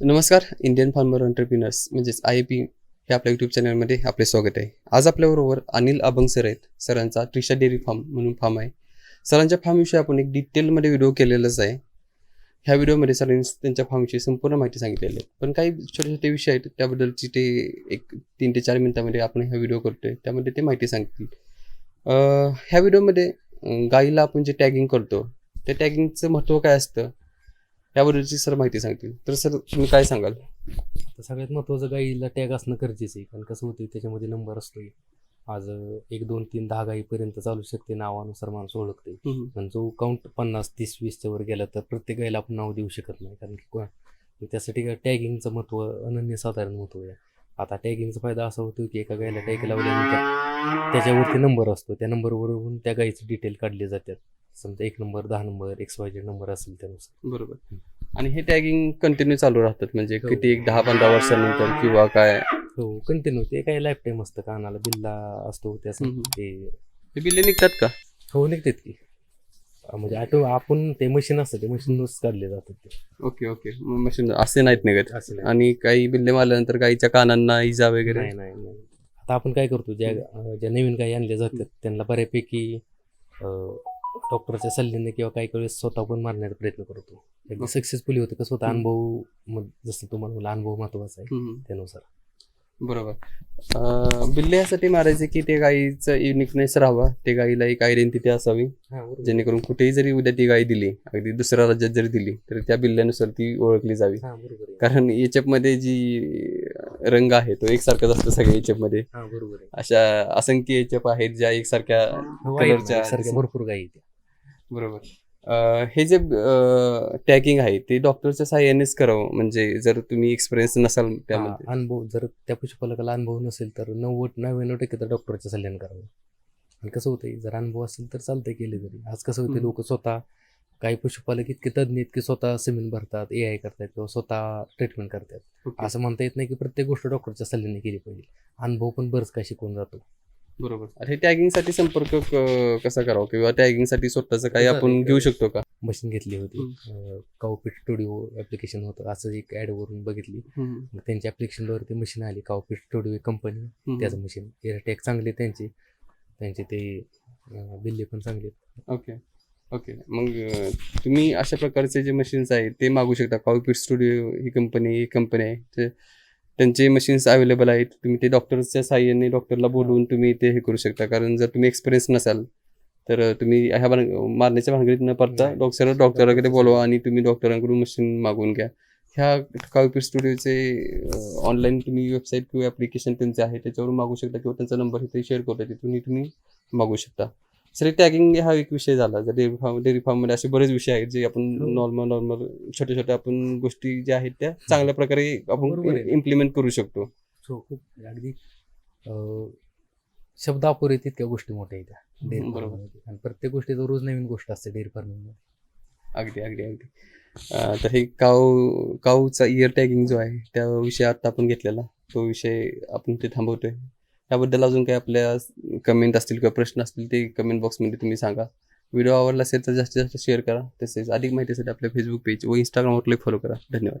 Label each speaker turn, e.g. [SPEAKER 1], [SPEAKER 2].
[SPEAKER 1] नमस्कार Indian farmer entrepreneurs म्हणजेच I P हे आपल्या यूट्यूब चॅनलमध्ये आपले स्वागत आहे. आज आपल्याबरोबर अनिल अभंग सर आहेत. सरांचा त्रिशा डेअरी फार्म म्हणून फार्म आहे. सरांच्या फार्मविषयी आपण एक डिटेलमध्ये व्हिडिओ केलेलाच आहे. ह्या व्हिडिओमध्ये सरांनी त्यांच्या फार्मविषयी संपूर्ण माहिती सांगितलेली आहे. पण काही छोटे छोटे विषय आहेत त्याबद्दलची ते एक तीन ते चार मिनिटामध्ये आपण ह्या व्हिडिओ करतोय. त्यामध्ये ते माहिती सांगतील. ह्या व्हिडिओमध्ये गाईला आपण जे टॅगिंग करतो त्या टॅगिंगचं महत्त्व काय असतं? याबद्दलची सर माहिती सांगतील. तर सर तुम्ही काय सांगाल?
[SPEAKER 2] तर सगळ्यात महत्त्वाचं गाईला टॅग असणं गरजेचं आहे. कारण कसं होतं त्याच्यामध्ये नंबर असतोय. आज एक दोन तीन दहा गाईपर्यंत चालू शकते नावानुसार माणूस ओळखते पण जो काउंट पन्नास तीस वीसच्या वर गेला तर प्रत्येक गाईला आपण नाव देऊ शकत नाही. कारण की त्यासाठी काय टॅगिंगचं महत्त्व अनन्यसाधारण महत्त्व आहे. आता टॅगिंगचा फायदा असा होतो की एका गाईला टॅग लावल्यानंतर त्याच्यावरती नंबर असतो. त्या नंबरवरून त्या गाईचे डिटेल काढले जातात. समजा एक नंबर दहा नंबर एक्स वाय नंबर असेल त्यानुसार.
[SPEAKER 1] बरोबर. आणि हे टॅगिंग कंटिन्यू चालू राहतात म्हणजे
[SPEAKER 2] हो.
[SPEAKER 1] किती एक दहा पंधरा वर्षानंतर किंवा काय?
[SPEAKER 2] हो कंटिन्यू ते काय लाईफ टाईम असतं कानाला बिल्ला असतो
[SPEAKER 1] हम्म.
[SPEAKER 2] ते.
[SPEAKER 1] हे बिल्ले निघतात का?
[SPEAKER 2] हो निघतात की. म्हणजे आठव आपण ते मशीन असतं ते मशीनच काढले जातात ते.
[SPEAKER 1] Okay okay. मशीन असे नाहीत निघत.
[SPEAKER 2] असं नाही.
[SPEAKER 1] आणि काही बिल्ले मारल्यानंतर गाईच्या कानांना इजा वगैरे?
[SPEAKER 2] नाही नाही नाही. आता आपण काय करतो ज्या ज्या नवीन गायी आणल्या जातात त्यांना बऱ्यापैकी अं, डॉक्टरच्या सल्ल्याने किंवा काही वेळेस स्वतः पण मारण्याचा प्रयत्न करतो एकदा
[SPEAKER 1] Okay.
[SPEAKER 2] सक्सेसफुली होतं कसं होतं. अनुभव मग जसं तुम्हाला म्हणलं, अनुभव महत्त्वाचा आहे. त्यानुसार
[SPEAKER 1] बरोबर बिल्ले यासाठी मारायचे की ते गाईचं युनिकनेस राहावा ते गाईला एक आयडेंटिटी असावी. जेणेकरून कुठेही जरी उद्या ती गाय दिली अगदी दुसऱ्या राज्यात जरी दिली तर त्या बिल्ल्यानुसार ती ओळखली जावी कारण मध्ये जी रंग आहे तो एकसारखाच असतो सगळ्या
[SPEAKER 2] याच्यापमध्ये
[SPEAKER 1] अशा असंख्य याच्याप आहेत ज्या एकसारख्या
[SPEAKER 2] भरपूर त्या.
[SPEAKER 1] बरोबर. हे जे टॅगिंग आहे ते डॉक्टरच्या साह्यानेच करावं. म्हणजे जर तुम्ही एक्सपिरियन्स नसाल त्यामध्ये.
[SPEAKER 2] अनुभव जर त्या पशुपालकाला अनुभव नसेल तर नव्वद नव्याण्णव टक्के तर डॉक्टरच्या सल्ल्याने करावं. आणि कसं होतंय जर अनुभव असेल तर चालतंय केले तरी. आज कसं होतं. लोक स्वतः काही पशुपालक इतके तज्ञ आहेत की स्वतः सिमेंट भरतात ए आय करतात किंवा स्वतः ट्रीटमेंट करतात. असं म्हणता येत नाही की प्रत्येक गोष्ट डॉक्टरच्या सल्ल्याने केली पाहिजे. अनुभव पण बरंच काय शिकवून जातो.
[SPEAKER 1] बरोबर. आणि हे टॅगिंगसाठी संपर्क क- कसा करावा? किंवा टॅगिंगसाठी स्वतःच काही आपण. घेऊ शकतो का?
[SPEAKER 2] मशीन घेतली होती. काउपीट स्टुडिओ ऍप्लिकेशन होतं. असं एक ऍड वरून बघितली. मग त्यांच्या ऍप्लिकेशनवर ती मशीन आली. काउपीट स्टुडिओ कंपनी त्याचं मशीन एअरटेक चांगले त्यांचे. त्यांचे ते अं, बिल्ले पण चांगले.
[SPEAKER 1] ओके. ओके. मग अं, तुम्ही अशा प्रकारचे जे मशीन्स आहेत ते मागू शकता. कॉपीट स्टुडिओ ही कंपनी ही कंपनी आहे. ते त्यांचे मशीन्स अवेलेबल आहेत. तुम्ही ते डॉक्टरच्या साह्याने डॉक्टरला बोलवून तुम्ही ते हे करू शकता. कारण जर तुम्ही एक्सपिरियन्स नसाल तर तुम्ही ह्या भान- मारण्याच्या भानगडीत न पडता. डॉक्टर डॉक्टराकडे बोलवा आणि तुम्ही डॉक्टरांकडून मशीन मागवून घ्या. ह्या काळपीट स्टुडिओचे ऑनलाईन तुम्ही वेबसाईट किंवा ॲप्लिकेशन त्यांचे आहे त्याच्यावरून मागू शकता किंवा त्यांचा नंबर इथे शेअर करतो तिथून तुम्ही मागू शकता. सर टॅगिंग हा एक विषय झाला. जर डेअरी फार्म डेअरी फार्ममध्ये असे बरेच विषय आहेत जे आपण
[SPEAKER 2] हो.
[SPEAKER 1] नॉर्मल नॉर्मल छोट्या छोट्या आपण गोष्टी ज्या आहेत त्या चांगल्या प्रकारे आपण. इम्प्लिमेंट करू शकतो.
[SPEAKER 2] सो खूप अगदी अं, शब्द अपुरे तितक्या गोष्टी मोठ्या आहेत डेअरी
[SPEAKER 1] बरोबर.
[SPEAKER 2] फार्ममध्ये आणि प्रत्येक गोष्टीचं रोज नवीन गोष्ट असते डेअरी फार्मिंग
[SPEAKER 1] अगदी अगदी अगदी. तर हे काऊ काऊचा इयर टॅगिंग जो आहे त्या विषय आता आपण घेतलेला. तो विषय आपण ते थांबवतोय. याबद्दल अजून काही आपल्या कमेंट असतील किंवा प्रश्न असतील ते कमेंट बॉक्समध्ये तुम्ही सांगा. व्हिडिओ आवडला असेल तर जास्तीत जास्त शेअर करा. तसेच अधिक माहितीसाठी आपल्या फेसबुक पेज व इंस्टाग्रामवरले फॉलो करा. धन्यवाद.